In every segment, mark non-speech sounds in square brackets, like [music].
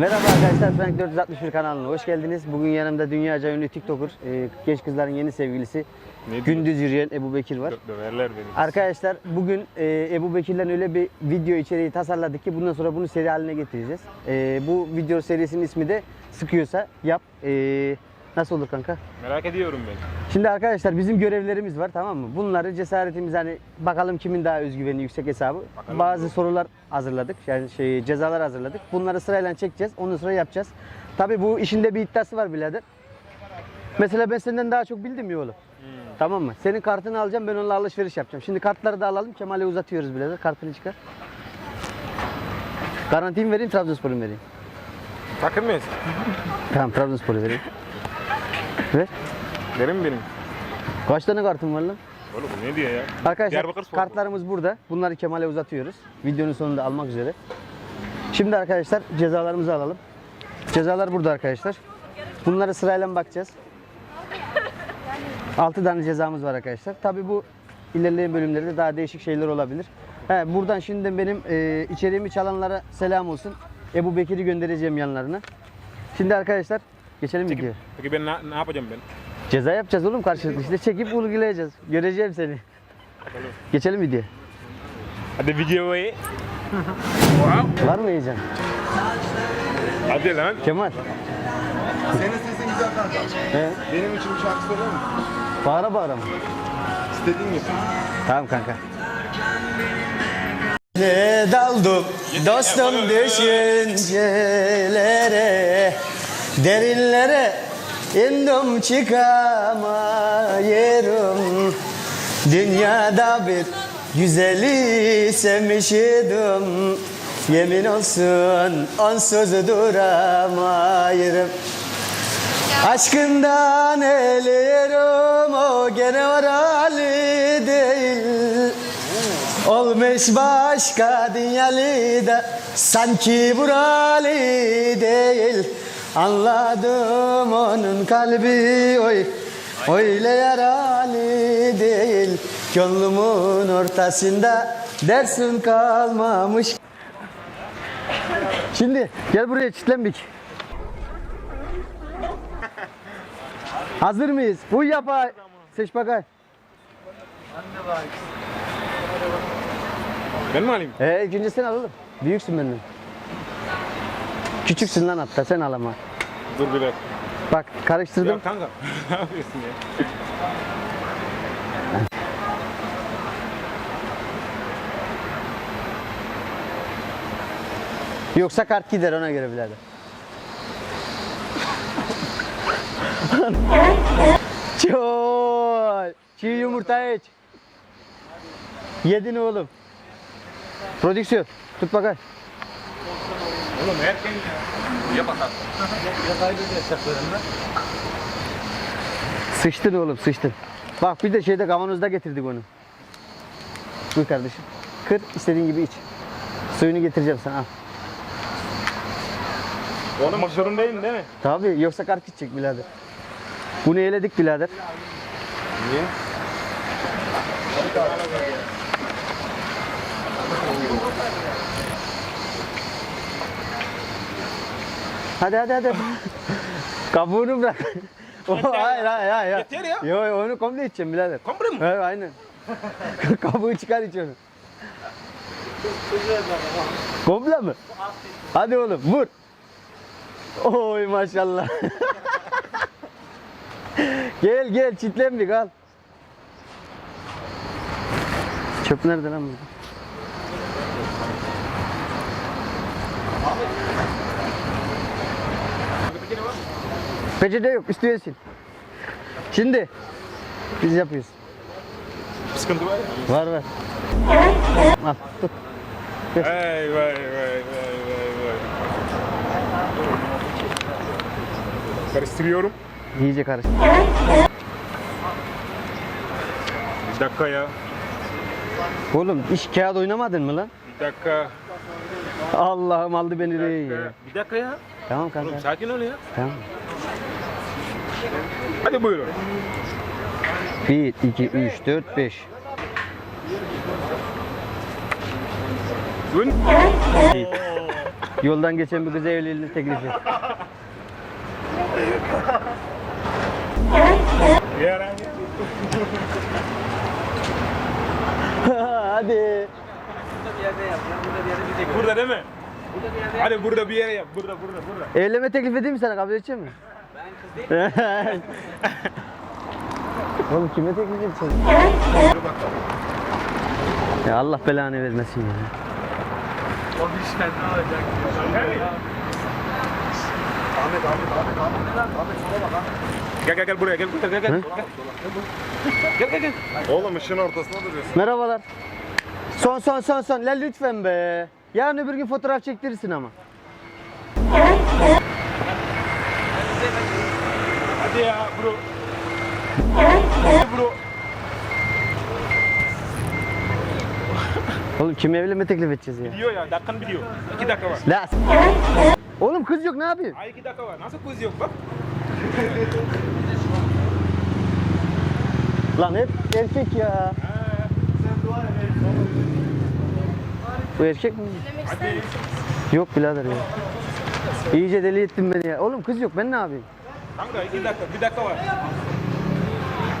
Merhaba arkadaşlar Frank 461 kanalına hoş geldiniz. Bugün yanımda dünyaca ünlü TikToker, e, genç kızların yeni sevgilisi Ne Gündüz Yürüyen Ebu Bekir var. Dö- Döverler beni. Arkadaşlar bugün e, Ebu Bekir'le öyle bir video içeriği tasarladık ki bundan sonra bunu seri haline getireceğiz. E, bu video serisinin ismi de Sıkıyorsa Yap. E, nasıl olur kanka? Merak ediyorum ben. Şimdi arkadaşlar bizim görevlerimiz var tamam mı? Bunları cesaretimiz hani bakalım kimin daha özgüveni yüksek hesabı. Bakalım. Bazı sorular hazırladık. Yani şey cezalar hazırladık. Bunları sırayla çekeceğiz. Ondan sonra yapacağız. Tabii bu işinde bir iddiası var birader. Mesela ben senden daha çok bildim ya oğlum. Tamam mı? Senin kartını alacağım ben onunla alışveriş yapacağım. Şimdi kartları da alalım. Kemal'e uzatıyoruz birader. Kartını çıkar. Garantiyi mi vereyim Trabzonspor'u mu vereyim? Takım mıyız? Tamam Trabzonspor'u vereyim. Ver. Benim benim. Kaç tane kartın var lan? Oğlum bu ne diyor ya? Arkadaşlar Diyarbakır kartlarımız burada. Bunları Kemal'e uzatıyoruz. Videonun sonunda almak üzere. Şimdi arkadaşlar cezalarımızı alalım. Cezalar burada arkadaşlar. Bunları sırayla bakacağız. 6 tane cezamız var arkadaşlar. Tabii bu ilerleyen bölümlerde daha değişik şeyler olabilir. He, buradan şimdi benim e, içeriğimi çalanlara selam olsun. Ebu Bekir'i göndereceğim yanlarına. Şimdi arkadaşlar geçelim Peki, videoya. peki ben ne, ne yapacağım ben? Ceza yapacağız oğlum karşılıklı. İşte çekip uygulayacağız. Göreceğim seni. Geçelim videoya. Hadi videoyu. Var mı heyecan? Hadi lan. Kemal. Senin sesin güzel kanka. He? Benim için bir şarkı söyler misin? Bağıra bağıra mı? İstediğin gibi. Tamam kanka. Ne daldım dostum düşüncelere Derinlere indim çıkamayırım Dünyada bir güzeli sevmişidim Yemin olsun onsuz duramayırım. Aşkından eliyorum o gene oralı değil. Olmuş başka dünyalı da sanki buralı değil Anladım onun kalbi oy öyle yaralı değil Gönlümün ortasında dersin kalmamış Şimdi gel buraya çitlenbik Hazır mıyız? Bu yapa. Seç bakay. Ben mi alayım? Ee, ilk önce sen al oğlum. Büyüksün benden. Küçüksün lan hatta sen al ama. Dur bir dakika. Bak karıştırdım. Ya kanka. [laughs] ne yapıyorsun ya? Yoksa kart gider ona göre birader. [laughs] Çoy. Çiğ yumurta iç. Yedin oğlum. Prodüksiyon. Tut bakay. Oğlum erken ya. Yap. Sıçtın oğlum sıçtın. Bak bir de şeyde kavanozda getirdik onu. Buyur kardeşim. Kır istediğin gibi iç. Suyunu getireceğim sana al. Oğlum zorundayım değil mi? Tabii yoksa kart gidecek birader. Bunu eledik birader. Niye? Hadi hadi hadi. Kabuğunu bırak. O, hayır hayır hayır. Yeter ya. Yo, yo, onu komple içeceğim birader. Komple mi? Evet aynen. [laughs] Kabuğu çıkar iç onu. komple mi? Hadi oğlum vur. Oy maşallah. [laughs] gel gel çitlen bir al. Çöp nerede lan burada? Peçete yok üstü yesin. Şimdi biz yapıyoruz. Sıkıntı var ya. Var var. Al tut. Vay vay vay vay vay vay. Karıştırıyorum. İyice karış. Bir dakika ya. Oğlum iş kağıt oynamadın mı lan? Bir dakika. Allah'ım aldı beni Bir dakika. Bir dakika ya. Tamam kanka. Oğlum sakin ol ya. Tamam. Hadi buyurun. 1, 2, 3, 4, 5. Gün. Yoldan geçen bir kıza evliliğini teklif et. Hadi. Burada değil mi? Hadi burada bir yere yap. Burada burada burada. Evlenme teklif edeyim mi sana kabul edecek mi? Ben [laughs] kız Oğlum kime teklif edeceksin? Ya Allah belanı vermesin ya. Ahmet, Ahmet, Ahmet, Ahmet. Ahmet sola bak ha. Gel gel gel buraya gel gel gel gel. Hı? Gel gel gel. Oğlum ışığın ortasında duruyorsun. Merhabalar. Son son son son. La lütfen be. Yarın öbür gün fotoğraf çektirirsin ama. Ya bro. Hadi bro. Oğlum kime evlenme teklif edeceğiz ya? Biliyor ya dakikan biliyor. İki dakika var. La. Oğlum kız yok ne yapayım? Ay iki dakika var. Nasıl kız yok bak. Lan hep erkek ya. Bu erkek mi? Yok birader ya. İyice deli ettin beni ya. Oğlum kız yok ben ne yapayım? Kanka iki dakika. Bir dakika var.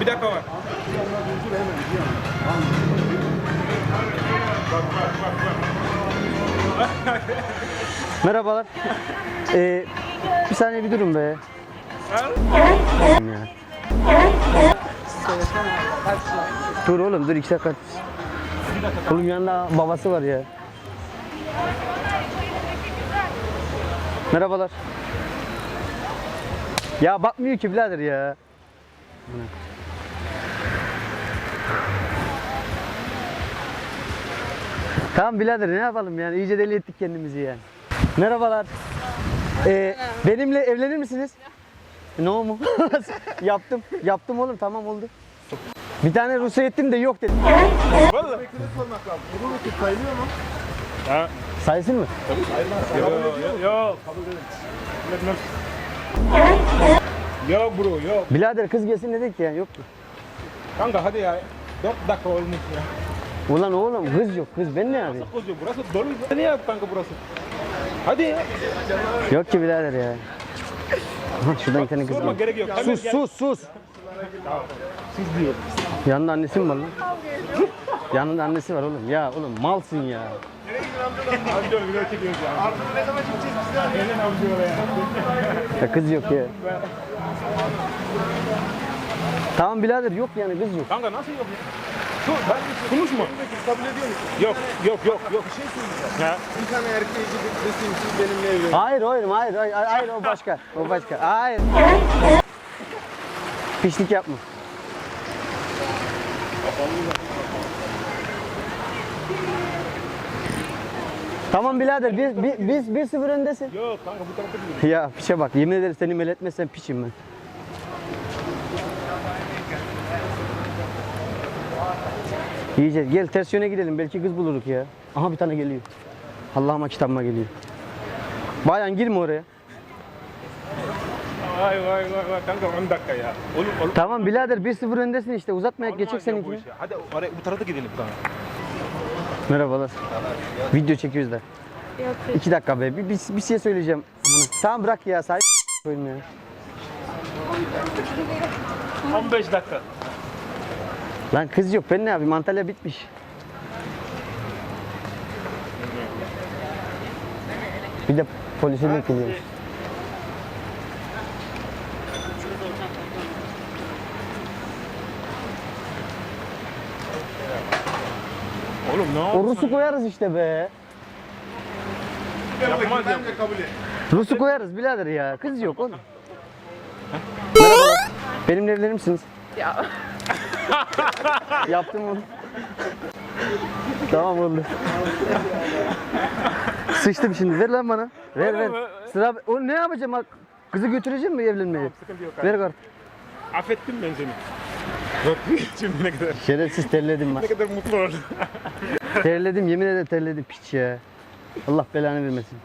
Bir dakika var. Merhabalar. [laughs] Ee, bir saniye bir durun be. Dur oğlum dur iki dakika. Oğlum yanında babası var ya. Merhabalar. Ya bakmıyor ki birader ya. Tamam birader ne yapalım yani iyice deli ettik kendimizi yani. Merhabalar. Ee, benimle evlenir misiniz? Ne o mu? [laughs] yaptım. Yaptım oğlum tamam oldu. Bir tane Rusya ettim de yok dedim. Vallahi. sormak lazım. Bu vakit sayılıyor mu? Ha? Sayısın mı? Yok yok yok. Yok bro yok. Birader kız gelsin dedik ya yok ki. Kanka hadi ya. Dört dakika olmuş ya. Ulan oğlum kız yok kız ben ne yapayım? Kız yok. Burası dolu. Ne yap kanka burası? Hadi ya. Yok ki birader ya. Aha, şuradan bir tane kız Sorma gerek yok. Hemen Sus gel. sus sus. Sus diyor. Yanında annesi mi var lan? Yanında annesi var oğlum. Ya oğlum malsın ya. Hadi dur video çekiyoruz ya. Artık ne zaman gideceğiz biz oraya. Ya kız yok ya. Tamam birader yok yani kız yok. Kanka nasıl yok ya? Dur ben konuşma. Kabul ediyor musun? Yok yok yok yok. Bir şey söyleyeceğim. Ya. Bir tane erkeğe gidip desin siz benimle evlenin. Hayır hayır hayır hayır hayır o başka. O başka. Hayır. Pişlik yapma. Tamam birader biz biz biz bir sıfır öndesin. Yok kanka bu tarafa gidiyor. Ya piçe bak yemin ederim seni meletmezsem piçim ben. İyice gel ters yöne gidelim belki kız buluruk ya. Aha bir tane geliyor. Allah'ıma kitabıma geliyor. Bayan girme oraya. Vay vay vay vay kanka 10 dakika ya. Oğlum oğlum. Tamam birader 1-0 öndesin işte uzatmayak geçecek seninki. Hadi oraya bu tarafa gidelim kanka. Merhabalar. Video çekiyoruz da. İki dakika be bir, bir, bir şey söyleyeceğim. Bunu. Tamam bırak ya sahip koyayım ya. 15 dakika. Lan kız yok ben ne yapayım Antalya bitmiş. Bir de polise de kızıyoruz. Oğlum ne O? Rus'u koyarız işte be. Yapmaz ya. Ben de kabul et. Rus'u koyarız birader ya. Kız yok oğlum. Merhabalar. Benimle evlenir misiniz? Ya. [laughs] Yaptım onu. tamam oldu. Sıçtım şimdi. Ver lan bana. Ver ver. Sıra o ne yapacağım? bak? Kızı götüreceğim mi evlenmeye? Sıkıntı yok Ver abi. kart. Affettim ben seni. Bak [laughs] şimdi ne kadar Şerefsiz terledim bak. ne kadar mutlu oldum. [laughs] Terledim yemin ederim terledim piç ya. Allah belanı vermesin.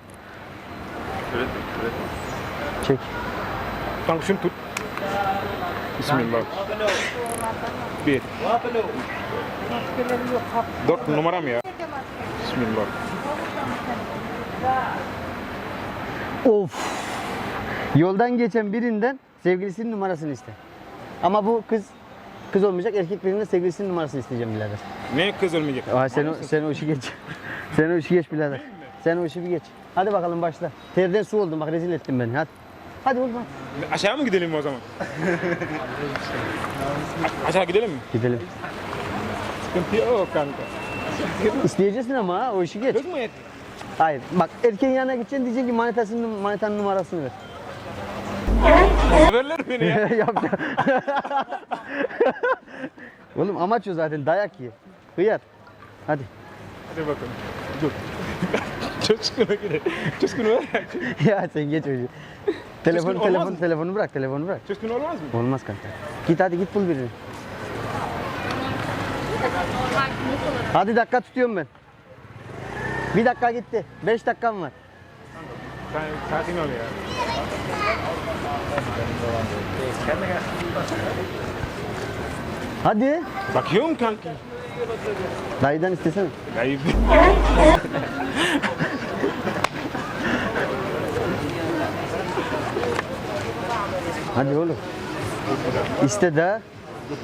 Çek. Kanka şunu tut. Bismillah. Bir. Dört numaram ya. Bismillah. Of. Yoldan geçen birinden sevgilisinin numarasını iste. Ama bu kız kız olmayacak erkek birinin sevgilisinin numarasını isteyeceğim birader. Ne kız olmayacak? Aa, sen, o, sen o işi geç. [laughs] sen o işi geç birader. Sen o işi bir geç. Hadi bakalım başla. Terden su oldum bak rezil ettin beni hadi. Hadi oğlum hadi. Aşağı mı gidelim o zaman? A- [laughs] aşağı gidelim mi? Gidelim. Sıkıntı yok kanka. İsteyeceksin ama ha, o işi geç. Yok mu et? Hayır bak erkeğin yanına gideceksin diyeceksin ki manitasının, manitanın numarasını ver. Haberler beni ya. [laughs] Yapacağım. [laughs] Oğlum amaç o zaten dayak ye. Hıyar. Hadi. Hadi bakalım. Dur. Coşkun'a gidelim. Coşkun var ya. sen geç öyle. Telefon, olmaz telefon, mı? telefonu bırak, telefonu bırak. Coşkun olmaz mı? Olmaz kanka. Git hadi git bul birini. Hadi dakika tutuyorum ben. Bir dakika gitti. Beş dakikam var. Sakin ol ya. Hadi. Bakıyorum kanka. Dayıdan istesene. Ayıp. Hadi oğlum. İste de.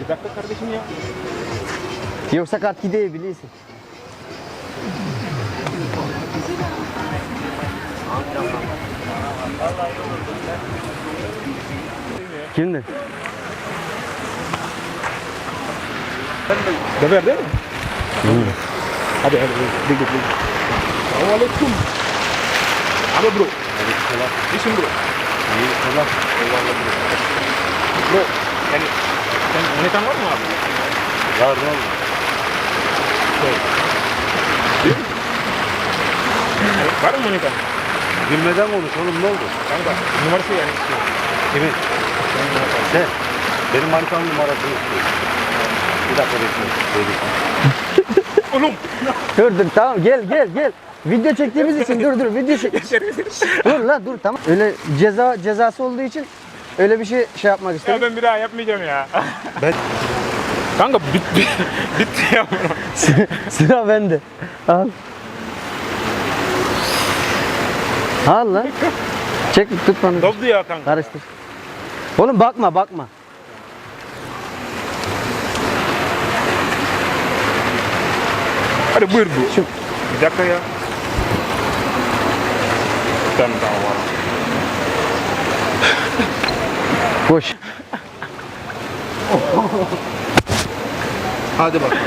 Bir dakika kardeşim ya. Yoksa kart gidebilirsin. Kimdi? Haber değil mi? Hadi hadi. Dur dur dur. Selamünaleyküm. Abi bro. İşim bro. Bro. Yani sen manitan var mı abi? Var ne oldu? Var mı manitan? Bilmeden konuş oğlum ne oldu? Kanka numarası yani istiyor. Kimin? Sen. Benim manitanın numarasını istiyor. Bir dakika. Dedik. Oğlum. Dur dur tamam gel gel gel. Video çektiğimiz için dur dur video çek. dur la dur tamam. Öyle ceza cezası olduğu için öyle bir şey şey yapmak ya istedim. ben bir daha yapmayacağım ya. Ben Kanka bitti. bitti ya. [laughs] Sıra bende. Al. Al lan. Çek tut bana. Doldu ya kanka. Karıştır. Oğlum bakma bakma. Hadi buyur bu. Şu Bir dakika ya. Bir tane daha var. [laughs] koş. hadi bak.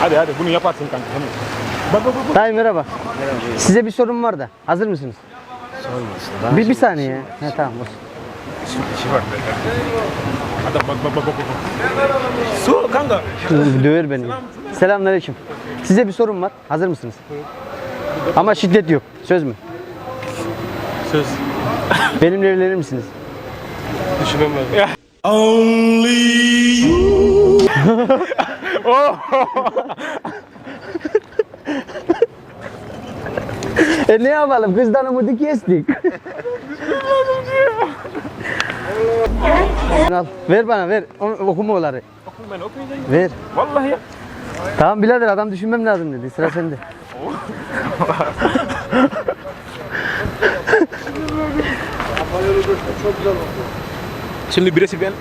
Hadi hadi bunu yaparsın kanka. Tamam. Bak bak bak. Dayı merhaba. Size bir sorum var da. Hazır mısınız? Sormasın. Bir, bir saniye. He, tamam olsun. İşi var. Hadi bak bak bak bak. bak. Su kanka. Döver beni. Selamünaleyküm. Size bir sorum var. Hazır mısınız? Ama şiddet yok. Söz mü? Söz. Benimle evlenir misiniz? Düşünemem. [laughs] E ne yapalım? Kızdan umudu kestik. [laughs] Al, ver bana ver. O- Okuma oları. Okuyun ben okuyacağım. Ver. Vallahi ya. Tamam birader adam düşünmem lazım dedi. Sıra sende. [laughs] Şimdi birisi ben,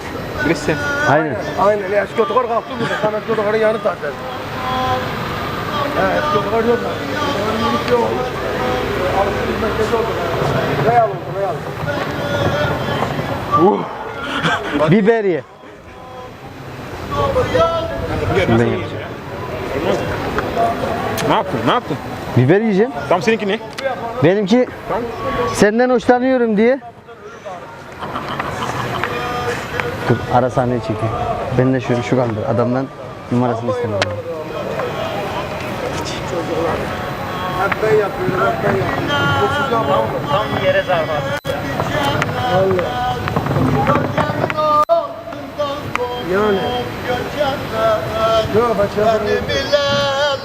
birisi sen. Aynen. Aynen ya eski otogar kalktı burada. Tam eski otogarın yanı zaten. Otogar yok mu? Otogarın yok. Alıp merkezi oldu. Alın. Biber ye. Ben yapacağım. Ne yaptın? Ne yaptın? Biber yiyeceğim. Tam seninki ne? Benimki senden hoşlanıyorum diye. Dur ara sahneyi çekeyim. Ben de şöyle şu kaldı. Adamdan numarasını istemem. Ben yapıyorum, ben yapıyorum. Yapmam. Tam yere zarf Yani. Yok ben şey yapıyorum. bile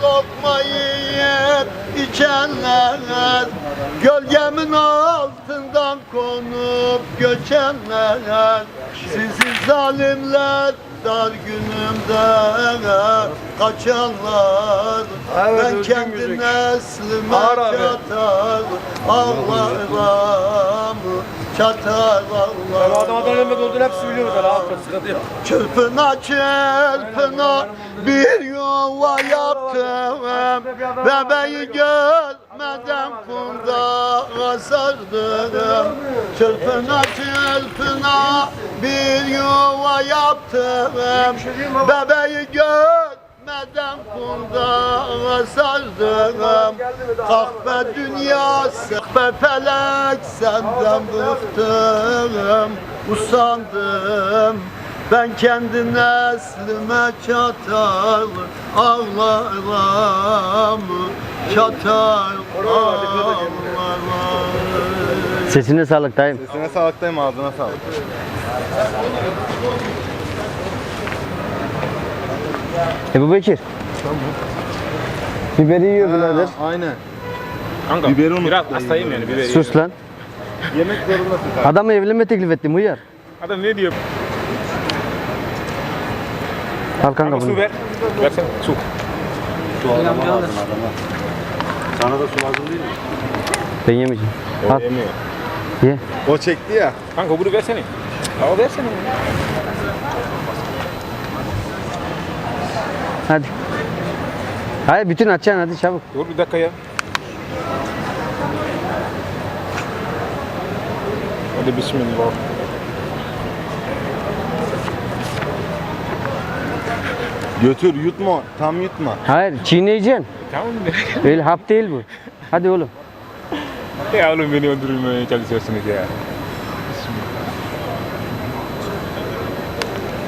lokmayı yer içenler Gölgemin altından konup göçenler Sizi zalimler dar günümde kaçanlar Evet, Ben kendi müzik. neslime Ağır abi. çatar Ağlarım çatar ağlarım adam adam ölmek olduğunu hepsi biliyoruz. Ben ol, sıkıntı yok. Çırpına çırpına bir yuva yaptım Bebeği görmeden kumda sardım Çırpına çırpına bir yuva yaptım Bebeği görmeden kumda sardım Kahpe dünyası, kahpe felek senden bıktım Usandım. Ben kendi neslime çatar ağlarım Çatar Sesine sağlık dayım. Sesine sağlıktayım ağzına sağlık. Ebu Bekir. Biberi yiyor birader. Aynen. Kanka Biberi unuttuk biraz hastayım yani biberi. Sus lan. Yemek zorundasın kanka. Adamı evlenme teklif ettim uyar. Adam ne diyor? Al kanka Kanka bunu. su ver. Versene su. Ben yemeyeceğim. O Al yemiyor. ye. O çekti ya. Kanka bunu versene. Ya versene. Hadi. Hayır bütün açacaksın hadi çabuk. Dur bir dakika ya. Hadi bismillah. Götür yutma. Tam yutma. Hayır çiğneyeceksin. Tamam mı? [laughs] Öyle hap değil bu. Hadi oğlum. ya oğlum beni öldürmeye çalışıyorsunuz ya.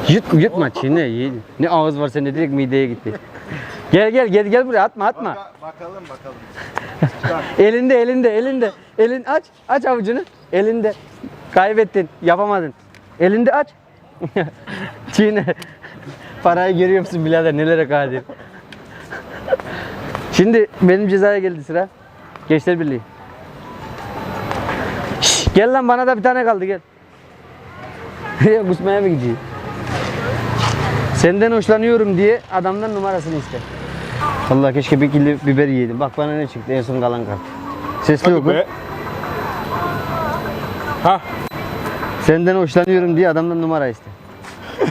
Yut, yutma çiğne. Ne ağız var sende direkt mideye gitti. Gel gel gel gel buraya atma atma. bakalım bakalım. [laughs] Elinde elinde elinde. Elin aç aç avucunu. Elinde. Kaybettin yapamadın. Elinde aç. [laughs] Çiğne. Parayı görüyor musun birader nelere kadir. Şimdi benim cezaya geldi sıra. Gençler Birliği. Şş, gel lan bana da bir tane kaldı gel. [laughs] Ya Kusmaya mı gidiyor? Senden hoşlanıyorum diye adamdan numarasını iste. Allah keşke bir kilo biber yedim. Bak bana ne çıktı en son kalan kart. Sesli Hadi oku. be. Ha. Senden hoşlanıyorum diye adamdan numara iste. [laughs]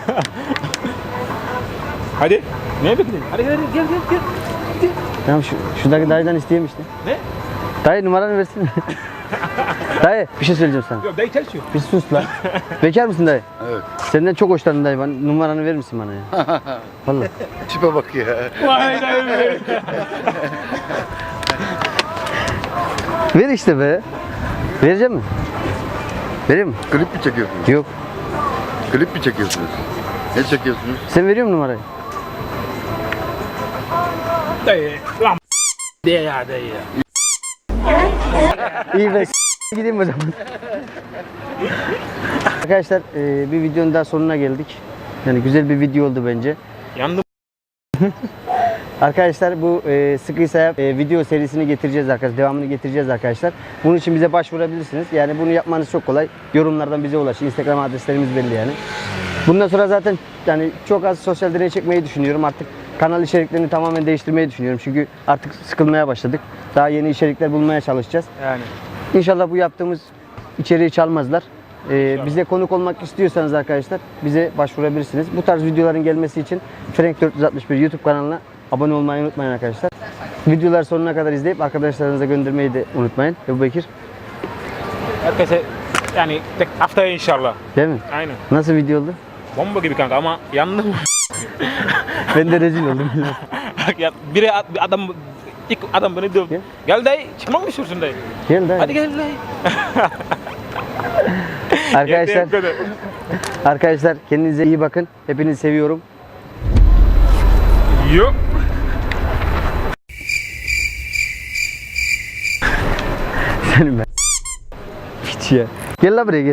Hadi. Ne bekliyorsun? Hadi hadi gel gel gel. Tamam şu, şuradaki dayıdan isteyeyim işte. Ne? Dayı numaranı versene. [laughs] dayı bir şey söyleyeceğim sana. Yok dayı çalışıyor. Bir sus lan. Bekar mısın dayı? Evet. Senden çok hoşlandım dayı. Bana, numaranı verir misin bana ya? [laughs] Vallahi. Tipe bak ya. Vay dayı be. Ver işte be. Vereceğim mi? Vereyim mi? Klip mi çekiyorsunuz? Yok. Klip mi çekiyorsunuz? Ne çekiyorsunuz? Sen veriyor musun numarayı? Dayı. Lan diye ya dayı ya. İyi be. Gideyim o zaman. Arkadaşlar e, bir videonun daha sonuna geldik. Yani güzel bir video oldu bence. Yandım. [laughs] Arkadaşlar bu e, sıkıysa e, video serisini getireceğiz arkadaşlar. Devamını getireceğiz arkadaşlar. Bunun için bize başvurabilirsiniz. Yani bunu yapmanız çok kolay. Yorumlardan bize ulaşın. Instagram adreslerimiz belli yani. Bundan sonra zaten yani çok az sosyal deney çekmeyi düşünüyorum. Artık kanal içeriklerini tamamen değiştirmeyi düşünüyorum. Çünkü artık sıkılmaya başladık. Daha yeni içerikler bulmaya çalışacağız. Yani. İnşallah bu yaptığımız içeriği çalmazlar. Ee, bize konuk olmak istiyorsanız arkadaşlar bize başvurabilirsiniz. Bu tarz videoların gelmesi için Frank 461 YouTube kanalına abone olmayı unutmayın arkadaşlar. Videolar sonuna kadar izleyip arkadaşlarınıza göndermeyi de unutmayın. Ebu Bekir Herkese yani tek haftaya inşallah. değil mi? Aynen. Nasıl video oldu? Bomba gibi kanka ama yandım. [laughs] Ben de rezil oldum. Bak ya biri at- bir adam ilk adam beni dövdü. Gel. Gel dayı çıkmak mı istiyorsun dayı? Gel dayı. Hadi gel dayı. [laughs] Arkadaşlar, arkadaşlar kendinize iyi bakın. Hepinizi seviyorum. Yok. Senin ben. Piç ya. Gel la buraya gel.